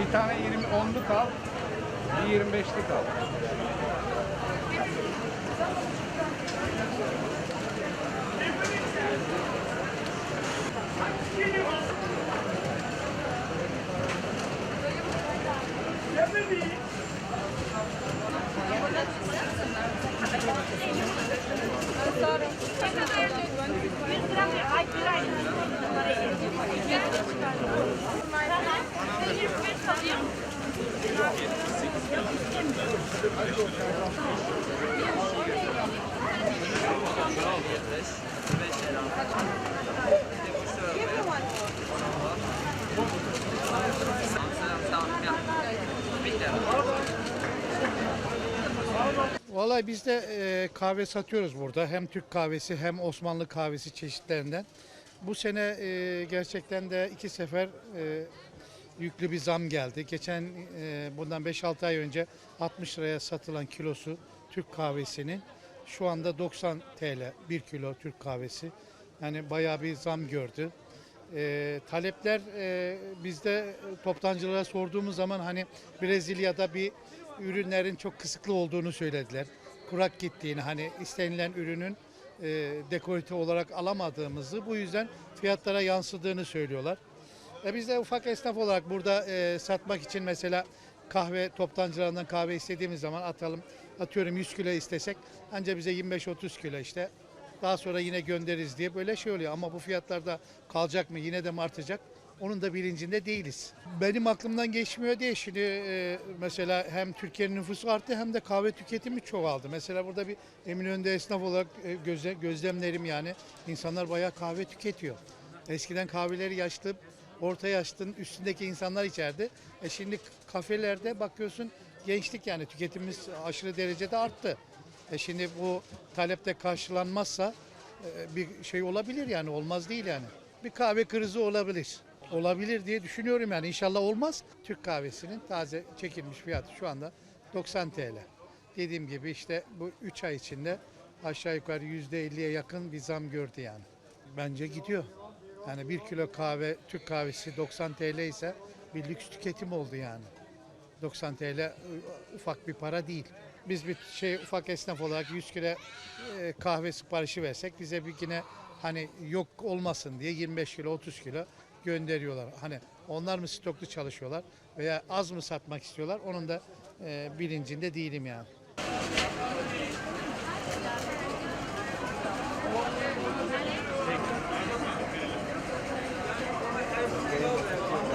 Bir tane 20 onluk al, bir 25'lik al. Vallahi biz de e, kahve satıyoruz burada. Hem Türk kahvesi hem Osmanlı kahvesi çeşitlerinden. Bu sene e, gerçekten de iki sefer e, yüklü bir zam geldi. Geçen e, bundan 5-6 ay önce 60 liraya satılan kilosu Türk kahvesinin şu anda 90 TL 1 kilo Türk kahvesi. Yani bayağı bir zam gördü. E, talepler e, bizde toptancılara sorduğumuz zaman hani Brezilya'da bir ürünlerin çok kısıtlı olduğunu söylediler. Kurak gittiğini hani istenilen ürünün e, dekorite olarak alamadığımızı bu yüzden fiyatlara yansıdığını söylüyorlar. E biz de ufak esnaf olarak burada e, satmak için mesela kahve toptancılarından kahve istediğimiz zaman atalım atıyorum 100 kilo istesek anca bize 25-30 kilo işte daha sonra yine göndeririz diye böyle şey oluyor. Ama bu fiyatlarda kalacak mı yine de mi artacak? Onun da bilincinde değiliz. Benim aklımdan geçmiyor diye şimdi e, mesela hem Türkiye'nin nüfusu arttı hem de kahve tüketimi çoğaldı. Mesela burada bir Eminönü'nde esnaf olarak e, gözle, gözlemlerim yani insanlar bayağı kahve tüketiyor. Eskiden kahveleri yaşlı, orta yaşlının üstündeki insanlar içerdi. E şimdi kafelerde bakıyorsun gençlik yani tüketimimiz aşırı derecede arttı. E şimdi bu talepte karşılanmazsa e, bir şey olabilir yani olmaz değil yani. Bir kahve krizi olabilir. Olabilir diye düşünüyorum yani inşallah olmaz. Türk kahvesinin taze çekilmiş fiyatı şu anda 90 TL. Dediğim gibi işte bu 3 ay içinde aşağı yukarı %50'ye yakın bir zam gördü yani. Bence gidiyor. Yani bir kilo kahve, Türk kahvesi 90 TL ise bir lüks tüketim oldu yani. 90 TL e, ufak bir para değil. Biz bir şey ufak esnaf olarak 100 kilo e, kahve siparişi versek bize bir yine hani yok olmasın diye 25 kilo 30 kilo gönderiyorlar. Hani onlar mı stoklu çalışıyorlar veya az mı satmak istiyorlar onun da e, bilincinde değilim yani. Thank you. Thank you.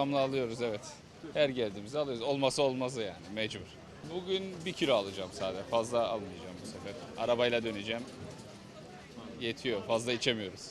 Devamlı alıyoruz evet. Her geldiğimizde alıyoruz. Olması olmazı yani mecbur. Bugün bir kilo alacağım sadece. Fazla almayacağım bu sefer. Arabayla döneceğim. Yetiyor. Fazla içemiyoruz.